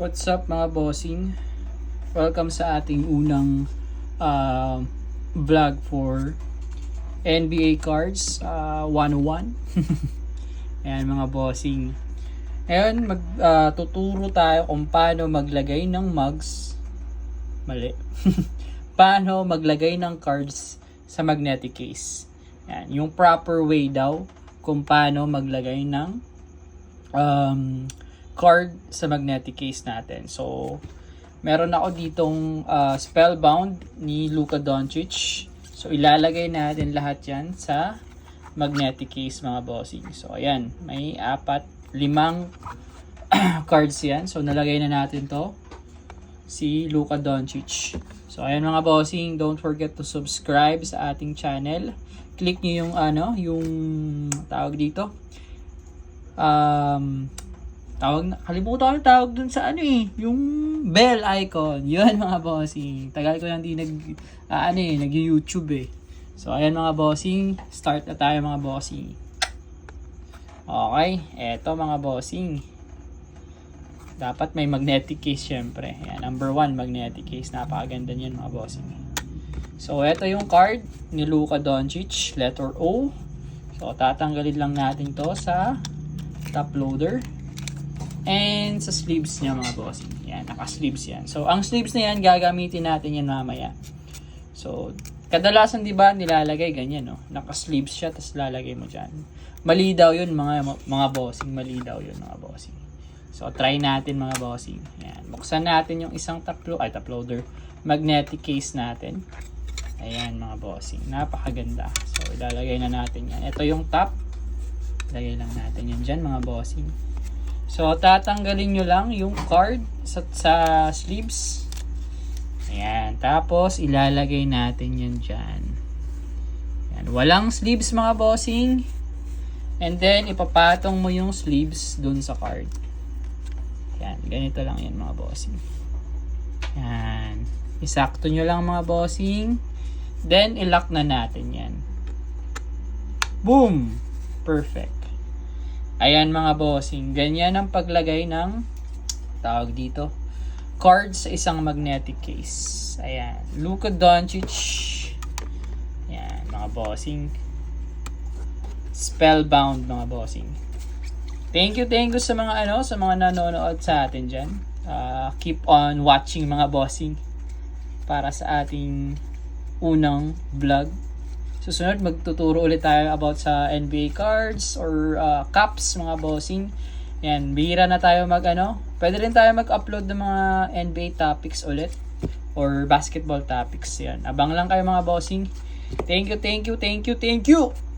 What's up mga bossing? Welcome sa ating unang uh, vlog for NBA cards uh, 101. Ayan mga bossing. Ngayon mag uh, tayo kung paano maglagay ng mugs. Mali. paano maglagay ng cards sa magnetic case. Ayan, yung proper way daw kung paano maglagay ng um, card sa magnetic case natin. So, meron ako ditong uh, Spellbound ni Luka Doncic. So, ilalagay natin lahat yan sa magnetic case mga bossing. So, ayan. May apat, limang cards yan. So, nalagay na natin to. Si Luka Doncic. So, ayan mga bossing. Don't forget to subscribe sa ating channel. Click nyo yung ano, yung tawag dito. Um, tawag na, kalimutan ko tawag dun sa ano eh, yung bell icon. Yun mga bossing. Tagal ko lang di nag, ah, ano eh, nag-YouTube eh. So, ayan mga bossing. Start na tayo mga bossing. Okay, eto mga bossing. Dapat may magnetic case syempre. Ayan, number one, magnetic case. Napakaganda niyan mga bossing. So, eto yung card ni Luka Doncic, letter O. So, tatanggalin lang natin to sa top loader. And sa sleeves niya mga bossing. Yan, naka-sleeves yan. So, ang sleeves na yan, gagamitin natin yan mamaya. So, kadalasan di ba nilalagay ganyan, no? Naka-sleeves siya, tapos lalagay mo dyan. Mali daw yun mga, mga bossing. Mali daw yun mga bossing. So, try natin mga bossing. Yan. Buksan natin yung isang top, lo- ay, top loader. Magnetic case natin. Ayan mga bossing. Napakaganda. So, ilalagay na natin yan. Ito yung top. Lagay lang natin yan dyan mga bossing. So, tatanggalin nyo lang yung card sa, sa sleeves. Ayan. Tapos, ilalagay natin yan dyan. Ayan. Walang sleeves mga bossing. And then, ipapatong mo yung sleeves dun sa card. Ayan. Ganito lang yan mga bossing. Ayan. Isakto nyo lang mga bossing. Then, ilock na natin yan. Boom! Perfect. Ayan mga bossing, ganyan ang paglagay ng tawag dito cards sa isang magnetic case. Ayan, Luka Doncic. Ayan, mga bossing. Spellbound mga bossing. Thank you, thank you sa mga ano, sa mga nanonood sa atin diyan. Uh, keep on watching mga bossing para sa ating unang vlog Susunod, magtuturo ulit tayo about sa NBA cards or uh, cups, mga bossing. Yan, bihira na tayo mag ano. Pwede rin tayo mag-upload ng mga NBA topics ulit or basketball topics. Yan. Abang lang kayo mga bossing. Thank you, thank you, thank you, thank you!